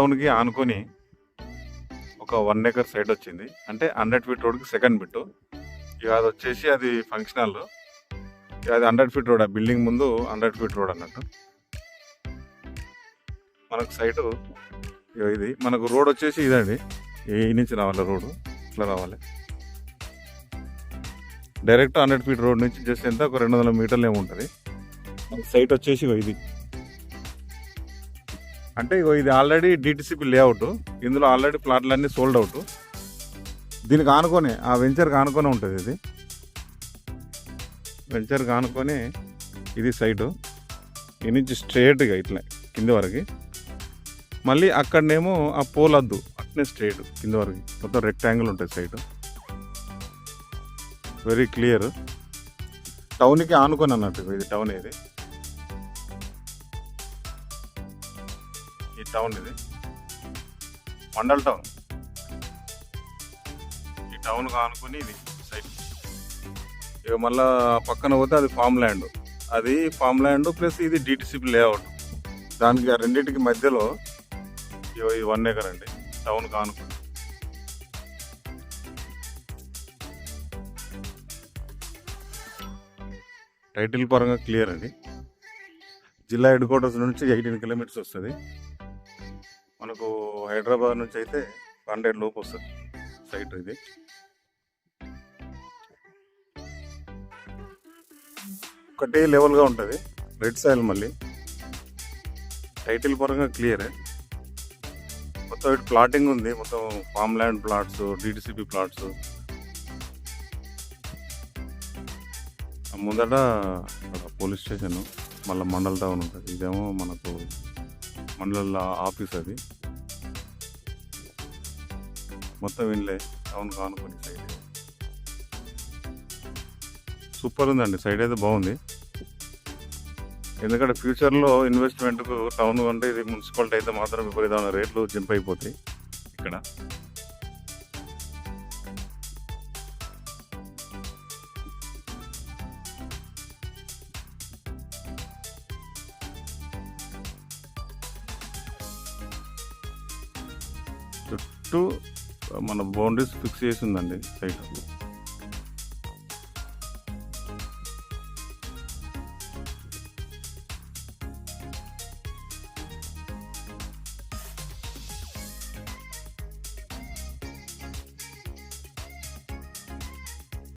టౌన్కి ఆనుకొని ఒక వన్ ఏకర్ సైడ్ వచ్చింది. అంటే హండ్రెడ్ ఫీట్ రోడ్కి సెకండ్ బిట్ ఇక అది వచ్చేసి అది ఫంక్షన్ హాల్ అది హండ్రెడ్ ఫీట్ రోడ్ ఆ బిల్డింగ్ ముందు హండ్రెడ్ ఫీట్ రోడ్ అన్నట్టు. మనకు సైటు ఇది. మనకు రోడ్ వచ్చేసి ఇదండి. ఈ నుంచి రావాలి రోడ్డు ఇట్లా రావాలి? డైరెక్ట్ హండ్రెడ్ ఫీట్ రోడ్ నుంచి జస్ట్ ఎంత? ఒక రెండు వందల మీటర్లు ఏమి ఉంటుంది. మనకు సైట్ వచ్చేసి ఇది. అంటే ఇగో ఇది ఆల్రెడీ డిటిసిపి లేఅవుట్ ఇందులో ఆల్రెడీ ప్లాట్లన్నీ సోల్డ్ అవుట్ దీనికి ఆనుకొని ఆ వెంచర్కి ఆనుకొని ఉంటుంది ఇది. వెంచర్కి ఆనుకొని ఇది సైటు ఈ నుంచి స్ట్రేట్గా ఇట్లా కింద వరకు. మళ్ళీ అక్కడనేమో ఆ పోల్ వద్దు అట్నే స్ట్రేట్ కింద వరకు. మొత్తం రెక్టాంగిల్ ఉంటుంది సైడ్ వెరీ క్లియర్ టౌన్కి ఆనుకొని అన్నట్టు ఇది టౌన్ ఇది. ఈ టౌన్ ఇది మండల్ టౌన్. ఈ టౌన్ ఆనుకొని ఇది సైట్. ఇక మళ్ళా పక్కన పోతే అది ఫామ్ ల్యాండ్. అది ఫామ్ ల్యాండ్ ప్లస్ ఇది డిటిసిపి లేఅవుట్. దానికి ఆ రెండింటికి మధ్యలో ఇగో ఈ వన్ ఏకర్ అండి. టౌన్ ఆనుకొని టైటిల్ పరంగా క్లియర్ అండి. జిల్లా హెడ్ క్వార్టర్స్ నుంచి ఎయిటీన్ కిలోమీటర్స్ వస్తుంది. మనకు హైదరాబాద్ నుంచి అయితే హండ్రెడ్ లోపు వస్తుంది సైట్ ఇది. ఒకటే లెవెల్గా ఉంటుంది. రెడ్ సాయిల్ మళ్ళీ. టైటిల్ పరంగా క్లియరే. మొత్తం ఇటు ప్లాటింగ్ ఉంది. మొత్తం farm land plots DTCP plots ముందట పోలీస్ స్టేషన్ మళ్ళీ మండల్ టౌన్ ఉంటుంది. ఇదేమో మనకు మండల ఆఫీస్ అది. మొత్తం వినలే టౌన్ కానుకొని సైడ్ సూపర్ ఉందండి సైడ్ అయితే బాగుంది. ఎందుకంటే ఫ్యూచర్లో ఇన్వెస్ట్మెంట్కు టౌన్ అంటే ఇది మున్సిపాలిటీ అయితే మాత్రం విపరీతమైన రేట్లు జంప్ అయిపోతాయి ఇక్కడ. చుట్టూ మన బౌండరీస్ ఫిక్స్ చేసిందండి. సైట్